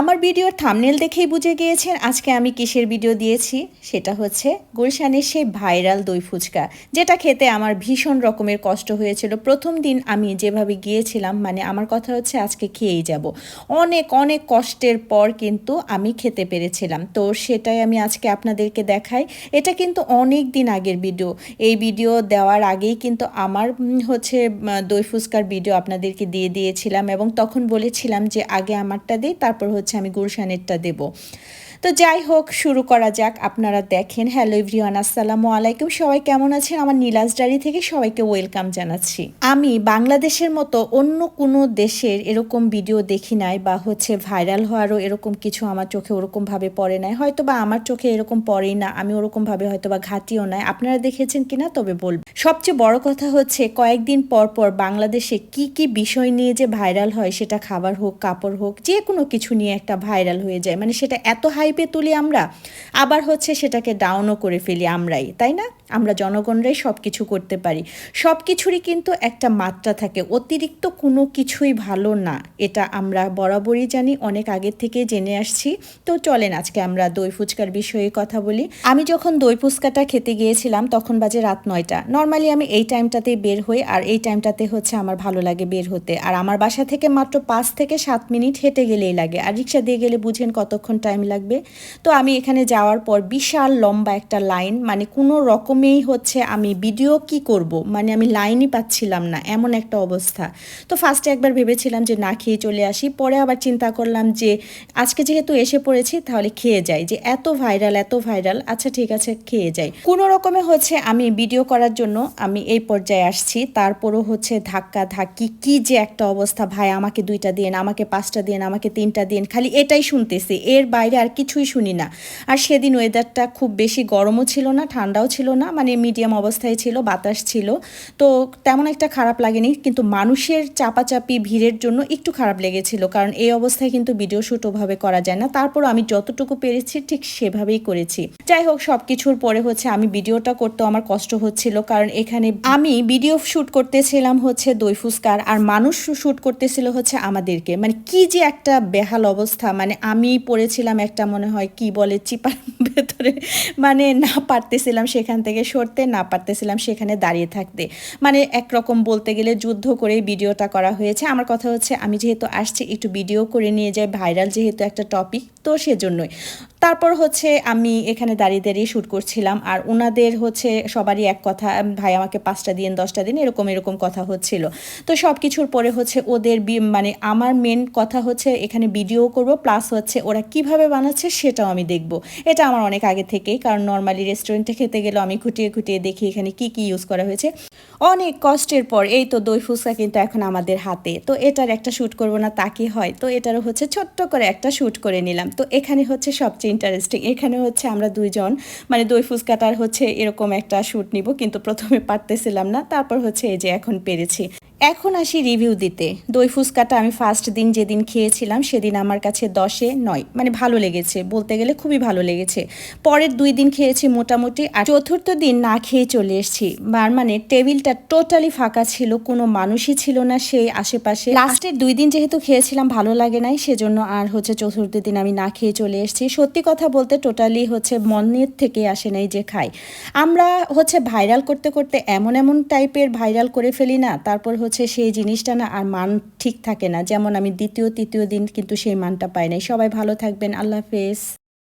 আমার ভিডিওর থামনেল দেখেই বুঝে গিয়েছেন আজকে আমি কিসের ভিডিও দিয়েছি। সেটা হচ্ছে গুলশানের সেই ভাইরাল দই ফুচকা, যেটা খেতে আমার ভীষণ রকমের কষ্ট হয়েছিল। প্রথম দিন আমি যেভাবে গিয়েছিলাম মানে আমার কথা হচ্ছে আজকে খেয়েই যাব। অনেক অনেক কষ্টের পর কিন্তু আমি খেতে পেরেছিলাম। তো সেটাই আমি আজকে আপনাদেরকে দেখাই। এটা কিন্তু অনেক দিন আগের ভিডিও এই ভিডিও দেওয়ার আগেই কিন্তু আমার হচ্ছে দই ফুচকার ভিডিও আপনাদেরকে দিয়ে দিয়েছিলাম এবং তখন বলেছিলাম যে আগে আমারটা দিই, তারপর হচ্ছে আমি গুলশানেরটা দেব। তো যাই হোক, শুরু করা যাক। আপনারা দেখেন। হ্যালো এভরিওয়ান আসসালামু আলাইকুম। সবাই কেমন আছেন? আমার নীলাজ ডায়েরি থেকে সবাইকে ওয়েলকাম জানাচ্ছি। আমি বাংলাদেশের মতো অন্য কোনো দেশের এরকম ভিডিও দেখি নাই বা হচ্ছে ভাইরাল হওয়ারও এরকম কিছু আমার চোখে ওরকমভাবে পড়ে নাই। হয়তো বা আমার চোখে এরকম পড়েই না, আমি ওরকমভাবে হয়তো বা ঘাটিও নাই। আপনারা দেখেছেন কিনা? তবে বলবেন সবচেয়ে বড় কথা হচ্ছে, কয়েকদিন পর পর বাংলাদেশে কি কি বিষয় নিয়ে যে ভাইরাল হয়, সেটা খাবার হোক, কাপড় হোক যে কোনো কিছু নিয়ে একটা ভাইরাল হয়ে যায়। মানে সেটা এত হাইপে তুলি আমরা আবার হচ্ছে সেটাকে ডাউনও করে ফেলি আমরাই তাই না? আমরা জনগণরাই সব কিছু করতে পারি। সব কিছুরই কিন্তু একটা মাত্রা থাকে। অতিরিক্ত কোনো কিছুই ভালো না। এটা আমরা বরাবরই জানি, অনেক আগের থেকে জেনে আসছি। তো চলেন আজকে আমরা দই ফুচকার বিষয়ে কথা বলি। আমি যখন দই ফুচকাটা খেতে গিয়েছিলাম, তখন বাজে রাত নয়টা। নর্মালি আমি এই টাইমটাতেই বের হই, আর এই টাইমটাতে হচ্ছে আমার ভালো লাগে বের হতে। আর আমার বাসা থেকে মাত্র পাঁচ থেকে সাত মিনিট হেঁটে গেলেই লাগে। আর রিক্সা দিয়ে গেলে বুঝেন কতক্ষণ টাইম লাগবে। তো আমি এখানে যাওয়ার পর বিশাল লম্বা একটা লাইন মানে কোনো রকমেই হচ্ছে আমি ভিডিও কি করব? মানে আমি লাইনই পাচ্ছিলাম না, এমন একটা অবস্থা। তো ফার্স্টে একবার ভেবেছিলাম যে না খেয়ে চলে আসি, পরে আবার চিন্তা করলাম যে আজকে যেহেতু এসে পড়েছি, তাহলে খেয়ে যাই। যে এত ভাইরাল এত ভাইরাল আচ্ছা ঠিক আছে, খেয়ে যাই। কোনো রকমে হচ্ছে আমি ভিডিও করার জন্য আমি এই পর্যায়ে আসছি। তারপরও হচ্ছে ধাক্কা ধাক্কি, কি যে একটা অবস্থা, ভাই আমাকে দুইটা দিন, আমাকে পাঁচটা দিন, আমাকে তিনটা দিন, খালি এটাই শুনতেছি। এর বাইরে আর কিছুই শুনি না। আর সেদিন ওয়েদারটা খুব বেশি গরমও ছিল না, ঠান্ডাও ছিল না। মানে মিডিয়াম অবস্থায় ছিল, বাতাস ছিল, তো তেমন একটা খারাপ লাগেনি, কিন্তু মানুষের চাপাচাপি, ভিড়ের জন্য একটু খারাপ লেগেছিল, কারণ এই অবস্থায় কিন্তু ভিডিও শ্যুট ওভাবে করা যায় না। তারপর আমি যতটুকু পেরেছি, ঠিক সেভাবেই করেছি। যাই হোক সব কিছুর পরে হচ্ছে আমি ভিডিওটা করতে আমার কষ্ট হচ্ছিল, কারণ এখানে আমি ভিডিও শ্যুট করতেছিলাম হচ্ছে দই ফুসকার আর মানুষ শ্যুট করতেছিল হচ্ছে আমাদেরকে। মানে কি যে একটা বেহাল অবস্থা মানে আমি পড়েছিলাম একটা মনে হয়, কি বলে, চিপার ভেতরে মানে না পারতেছিলাম সেখান থেকে সরতে, না পারতেছিলাম সেখানে দাঁড়িয়ে থাকতে। মানে একরকম বলতে গেলে যুদ্ধ করেই ভিডিওটা করা হয়েছে। আমার কথা হচ্ছে আমি যেহেতু আসছি, একটু ভিডিও করে নিয়ে যাই, ভাইরাল যেহেতু একটা টপিক তো সেজন্যই। তারপর হচ্ছে আমি এখানে দাঁড়িয়ে দাঁড়িয়ে শ্যুট করছিলাম। আর ওনাদের হচ্ছে সবারই এক কথা ভাই, আমাকে পাঁচটা দিন, দশটা দিন, এরকম এরকম কথা হচ্ছিল। তো সব কিছুর পরে হচ্ছে ওদের মানে আমার মেন কথা হচ্ছে এখানে ভিডিও করব প্লাস হচ্ছে ওরা কীভাবে বানাচ্ছে সেটাও আমি দেখব। এটা আমার অনেক আগে থেকেই, কারণ নর্মালি রেস্টুরেন্টে খেতে গেলেও আমি খুঁটিয়ে খুঁটিয়ে দেখি এখানে কি কি ইউজ করা হয়েছে। অনেক কষ্টের পর, এই তো দই ফুচকা কিন্তু এখন আমাদের হাতে। তো এটার একটা শ্যুট করব না, তা কি হয়? তো এটারও হচ্ছে ছোট্ট করে একটা শ্যুট করে নিলাম। তো এখানে হচ্ছে সবচেয়ে ইন্টারেস্টিং এখানে হচ্ছে আমরা দুইজন মানে দই ফুচকাটার হচ্ছে এরকম একটা শ্যুট নিব, কিন্তু প্রথমে পারতেছিলাম না, তারপর হচ্ছে এই যে এখন পেরেছি। এখন আসি রিভিউ দিতে। দই ফুচকাটা আমি ফার্স্ট দিন যেদিন খেয়েছিলাম সেদিন আমার কাছে দশে নয়। মানে ভালো লেগেছে, বলতে গেলে খুবই ভালো লেগেছে। পরের দুই দিন খেয়েছি মোটামুটি, আর চতুর্থ দিন না খেয়ে চলে এসেছি। আর মানে টেবিলটা টোটালি ফাঁকা ছিল, কোনো মানুষই ছিল না সেই আশেপাশে। লাস্টের দুই দিন যেহেতু খেয়েছিলাম, ভালো লাগে নাই, সেজন্য আর হচ্ছে চতুর্থ দিন আমি না খেয়ে চলে এসেছি। সত্যি কথা বলতে টোটালি হচ্ছে মনের থেকে আসে নাই যে খাই। আমরা হচ্ছে ভাইরাল করতে করতে এমন এমন টাইপের ভাইরাল করে ফেলি না, তারপর হচ্ছে সেই জিনিসটা না আর মান ঠিক থাকে না। যেমন আমি দ্বিতীয়, তৃতীয় দিন কিন্তু সেই মানটা পাই নাই। সবাই ভালো থাকবেন। আল্লাহ হাফেজ।